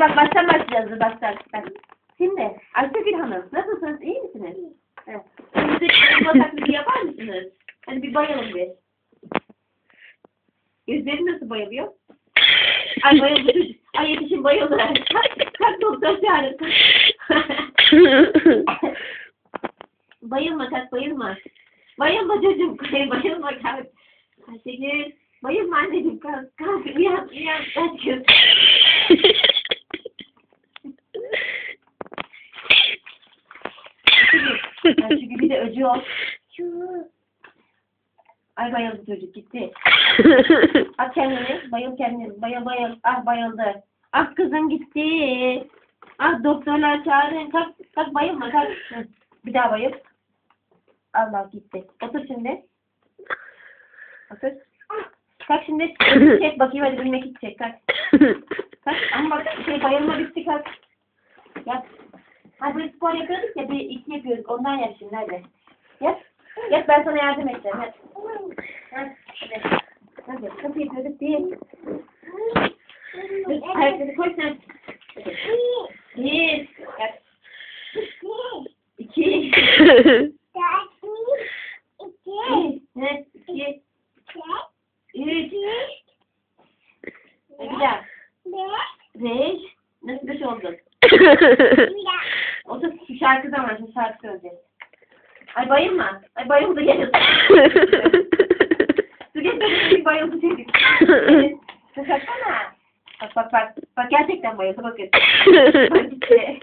Bak baştan başlayacağız. Baştan. Bak. Şimdi Ayşegül Hanım nasılsınız? İyi misiniz? Evet. Şimdi bir taklidi yapar mısınız? Hadi bir bayalım bir. Gözleri nasıl bayılıyor? Ay bayıldı. Ay yetişin bayıldı. Kalk, kalk doktor çağırın. kalk. bayılma kalk bayılma. Bayılma çocuğum. Bayılma kalk. Ayşegül. Bayılma anneciğim kalk. Kalk uyan uyan. Kaç kız. Ayşegül. Ayşegül bir de öcü ol. Ay bayıldı çocuk gitti. At kendini. Bayıl kendini. Bayıl bayıl. Ah bayıldı. Ah kızım gitti. Ah doktorlar çağırın. Kalk, kalk bayılma kalk. Bir daha bayıl. Allah gitti. Otur şimdi. Otur. Kalk şimdi. Çek bakayım hadi bilmek içecek. Kalk. Kalk. Ama bak şey bayılma bitti kalk. Yap. Hadi bir spor yapıyorduk ya bir iki yapıyorduk. Ondan yap şimdi hadi. Yap. Yap ben sana yardım edeceğim. Hadi. Hadi. Hadi. Kapı yapıyorduk değil. Dur, Ayakları koy sen. Bir. Yap. İki. Ne? İki. Üç. Bir daha. Beş. Nasıl beş oldun? O da şu şarkı zaman şu şarkı söyleyeceğiz. Ay bayılma. Ay bayıldı gene. Dur gel bir bayıldı çocuk. Evet. Baksana. Bak bak bak. Bak gerçekten bayıldı bakın. Bak gitti.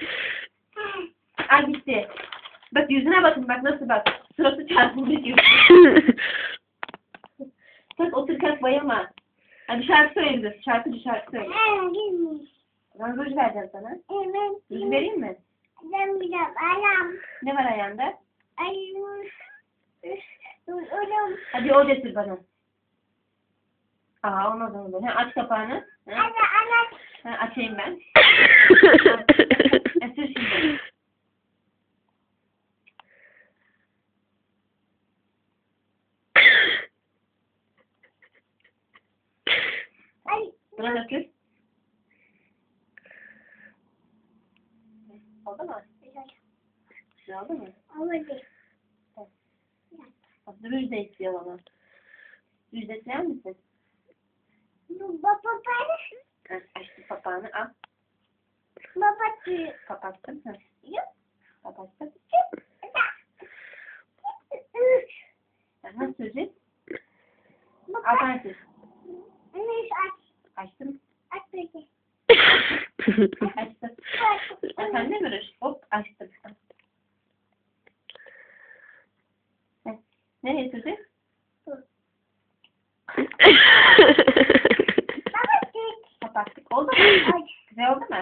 Ay gitti. Bak yüzüne bakın bak nasıl bak. Sırası çarpıldı gibi. Kalk otur kalk bayılma. Hadi şarkı söyle. Şarkıcı şarkı söyle. Ben ruj vereceğim sana. Ruj vereyim mi? Ne var ayağında? Hadi o getir bana. Aa olmaz olmaz. Ha, aç kapağını. Ha, ha, açayım ben. Sür şimdi. Buna da sür. Oldu mu? Güzel oldu mu? Bak ruj da istiyor bana. Ruj da ister misin? Ha, açtım papağanı al. Kapattım. Ha, kapattım. Aha süreceğiz. Al ben sür. Açtım. Açtım. Ha, sen de mi ruj? Hop Nereye süreceğiz? Kapattık. Oldu mu? Güzel oldu mu?